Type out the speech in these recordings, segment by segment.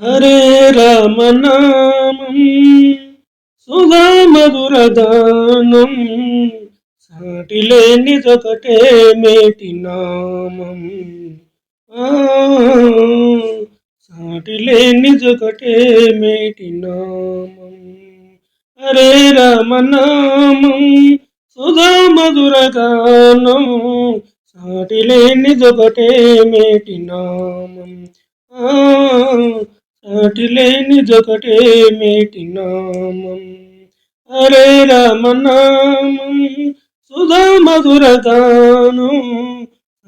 హరే రామనామం సుధా మధురగానం సాటి లేనిదొకటే మేటి నామం. ఆ, సాటి మేటి నామం. హరే రామనామం సుధా మధురగానం సాటి లేనిదొకటే మేటి నామం. ఆ, సాటి లేనిదొకటే మేటి నామం. హరే రామనామం సుధా మధురగానం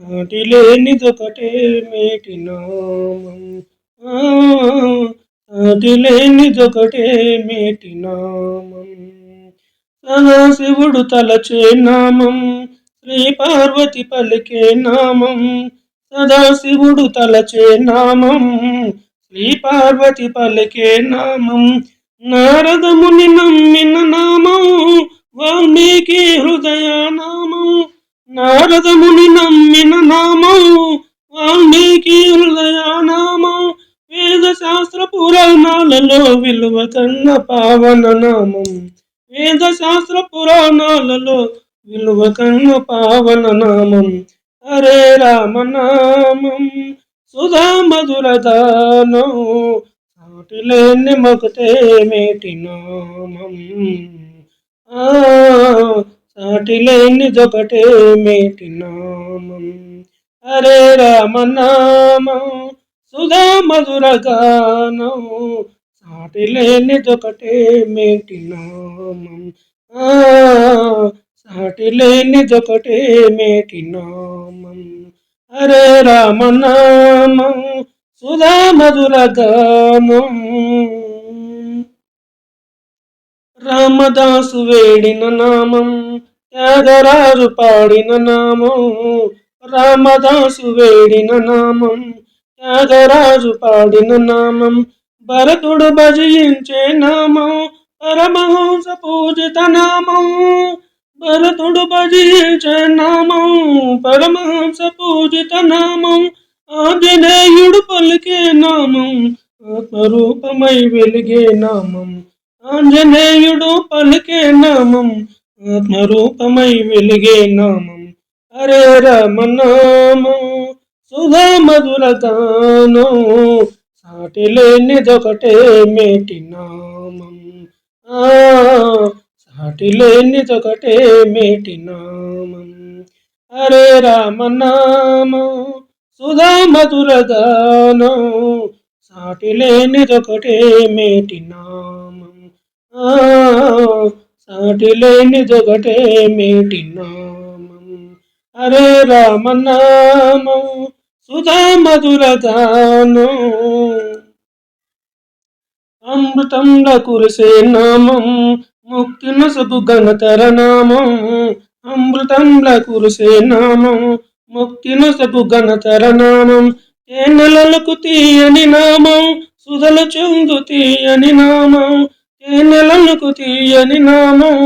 సాటి లేనిదొకటే మేటి నామం. ఆ, సాటి లేనిదొకటే మేటి నామం. సదాశివుడు తలచే నామం శ్రీ పార్వతి పలికే నామం. సదాశివుడు తలచే నామం శ్రీ పార్వతి పలికే నామం నారదముని నమ్మిన నామం వాల్మీకి హృదయ నామం. నారదముని నమ్మిన నామం వాల్మీకి హృదయ నామం. వేద శాస్త్ర పురాణాలలో విలువ కన్న పావన నామం. వేద శాస్త్ర పురాణాలలో విలువ కన్న పావన నామం. హరే రామ నామం. సుధా మధుర సాటిలేని సాటి మేటి నామం ఆ నామం హరే రామనామం సుధా మధుర గానం సాటి మేటి నామం ఆ సాటి మేటి నామం హరే రామనామం సుధా మధుర గానం రామదాసు వేడిన నామం త్యాగరాజు పాడిన నామం. రామదాసు వేడిన నామం త్యాగరాజు పాడిన నామం. భరతుడు భజించే నామం పరమహంస పూజిత నామం. భరతుడు భజించే నామం పరమహంస పూజిత నామం ఆంజనేయుడు పలికే నామం ఆత్మరూపమై వెలిగే నామం ఆంజనేయుడు పలికే నామం ఆత్మరూపమై వెలిగే నామం. హరే రమనామం సుధా మధుర గానం సాటి లేనిదొకటే మేటి నామం. ఆ సాటి మేటి నామం. హరే రామనామం సుధా మధుర గానం సాటిలేనిదొకటే మేటి నామం. సాటిలేనిదొకటే మేటి నామం. హరే రామనామం సుధా మధుర గానం అమృతంలో కురిసే నామం ముక్తి నొసగు గణతర నామం అమృతంలో కురుసే నామం. ముక్తి నొసగు గణతర నామం తేనెలకు తీయని నామం. సుధల చెందు తీయని నామం తేనెలకు తీయని నామం.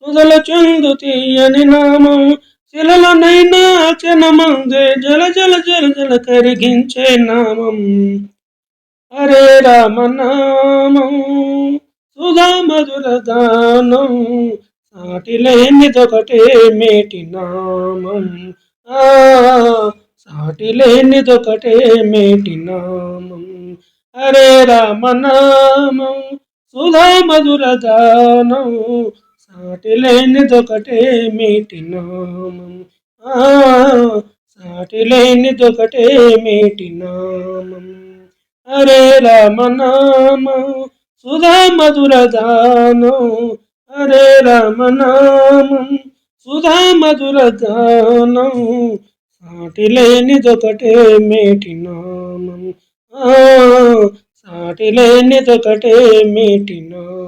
సుధల చెందు తీయని నామం శిలలనైనా చనమందే. జల జల జల జల కరిగించే నామం. హరే రామనామం సుధా మధుర దానం సాటిలేనిదొకటే మేటి నామం. సాటిలేనిదొకటే మేటి నామం. హరే రామ నామం సుధా మధుర దానం సాటిలేనిదొకటే మేటి నామం. సాటిలేనిదొకటే మేటి నామం. హరే రామ నామం సుధా మధుర గానం హరే రామనామం సుధా మధుర గానం సాటి లేనిదొకటే మేటి నామం. ఆ సాటి లేనిదొకటే మేటి నామం.